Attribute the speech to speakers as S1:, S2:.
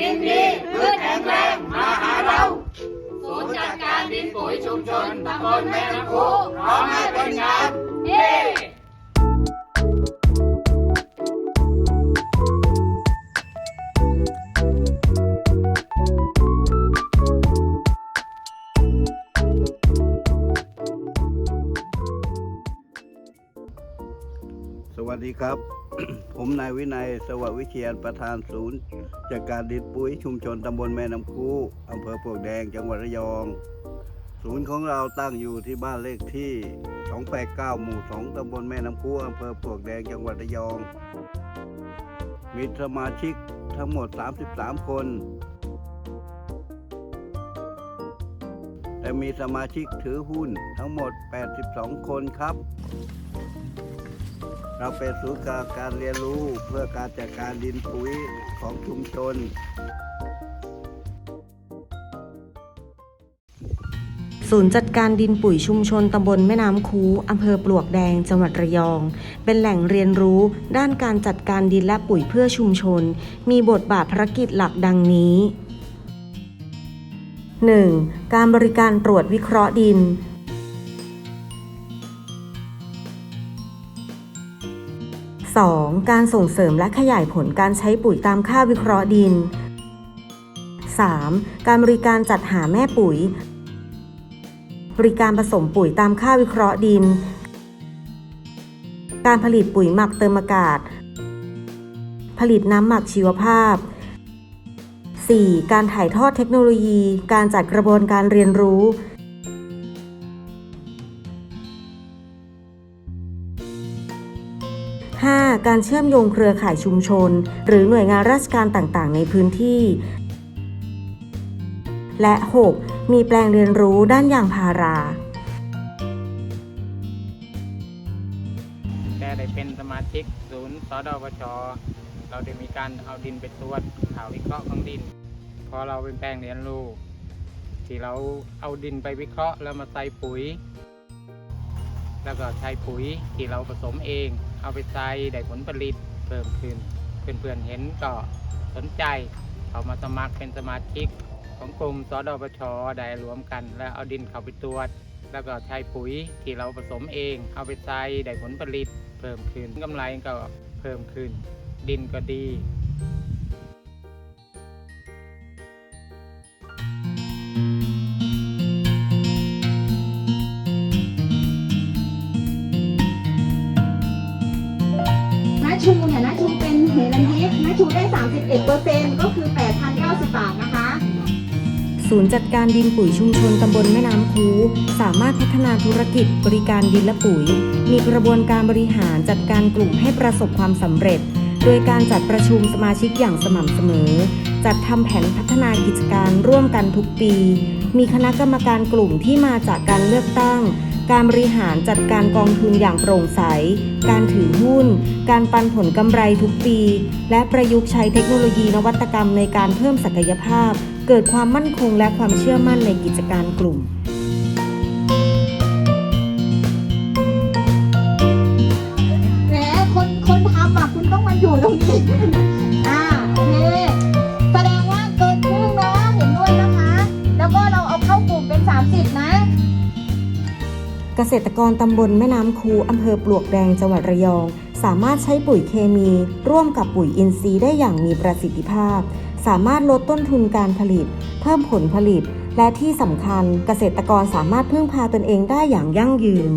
S1: ดินดีพืชแข็งแรงมาหาเรา ศูนย์จัดการดินปุ๋ยชุมชนตำบลแม่น้ำคูพร้อมให้
S2: สวัสดีครับ ผมนายวินัย สวัสดิ์วิเชียนประธานศูนย์จัดการดินปุ๋ยชุมชนตำบลแม่น้ำคูอำเภอปลวกแดงจังหวัดระยอง ศูนย์ของเราตั้งอยู่ที่บ้านเลขที่ 289 หมู่ 2 ตำบลแม่น้ำคูอำเภอปลวกแดงจังหวัดระยอง มีสมาชิกทั้งหมด 33 คน แต่มีสมาชิกถือหุ้นทั้งหมด 82 คนครับ เราเป็นศูนย์กลางการเรียนรู้เพื่อการจัดการดินปุ๋ยของชุมชน
S3: ศูนย์จัดการดินปุ๋ยชุมชนตำบลแม่น้ำคูอำเภอปลวกแดง จังหวัดระยอง เป็นแหล่งเรียนรู้ ด้านการจัดการดินและปุ๋ยเพื่อชุมชน มีบทบาทภารกิจหลักดังนี้ 1. การบริการตรวจวิเคราะห์ดิน 2. การส่งเสริมและขยายผลการใช้ปุ๋ยตามค่าวิเคราะห์ดิน 3. การบริการจัดหาแม่ปุ๋ย บริการผสมปุ๋ยตามค่าวิเคราะห์ดิน การผลิตปุ๋ยหมักเติมอากาศ ผลิตน้ำหมักชีวภาพ 4. การถ่ายทอดเทคโนโลยี การจัดกระบวนการเรียนรู้ 5. การเชื่อมโยงเครือข่ายชุมชน หรือหน่วยงานราชการต่างๆ ในพื้นที่ และ 6. มีแปลงเรียนรู้ด้านยางพารา
S4: แต่ได้เป็นสมาชิกศูนย์สดปชเราได้มีการเอาดินไปตรวจข่าววิเคราะห์ของดิน พอเราเป็นแปลงเรียนรู้ที่เราเอาดินไปวิเคราะห์แล้วมาใส่ปุ๋ย แล้วก็ใช้ปุ๋ยที่เราผสมเอง เอาไปใส่ได้ผลผลิตเพิ่มขึ้น เพื่อนๆเห็นก็สนใจเขามาสมัครเป็นสมาชิกของกลุ่มสดปชได้รวมกัน แล้วเอาดินเข้าไปตรวจ แล้วก็ใช้ปุ๋ยที่เราผสมเอง เอาไปใส่ได้ผลผลิตเพิ่มขึ้นกำไรก็เพิ่มขึ้น ดินก็ดี
S5: นยิกนาชูได้ 31เปอร์เซ็นต์ก็คือ 8,090 บาทนะคะ
S3: ศูนย์จัดการดินปุ๋ยชุมชนตำบลแม่น้ำคูสามารถพัฒนาธุรกิจบริการดินและปุ๋ย มีกระบวนการบริหารจัดการกลุ่มให้ประสบความสำเร็จ โดยการจัดประชุมสมาชิกอย่างสม่ำเสมอ จัดทำแผนพัฒนากิจการร่วมกันทุกปี มีคณะกรรมการกลุ่มที่มาจากการเลือกตั้ง การบริหารจัดการกองทุนอย่างโปร่งใส การถือหุ้น การปันผลกำไรทุกปี และประยุกต์ใช้เทคโนโลยีนวัตกรรมในการเพิ่มศักยภาพ เกิดความมั่นคงและความเชื่อมั่นในกิจการกลุ่ม ษตรกรตำบลแม่น้ำคูอำเภอปลวกแดงจังหวัดระยอง สามารถใช้ปุ๋ยเคมี ร่วมกับปุ๋ยอินทรีย์ได้อย่างมีประสิทธิภาพ สามารถลดต้นทุนการผลิต เพิ่มผลผลิต และที่สำคัญเกษตรกรสามารถพึ่งพาตนเองได้อย่างยั่งยืน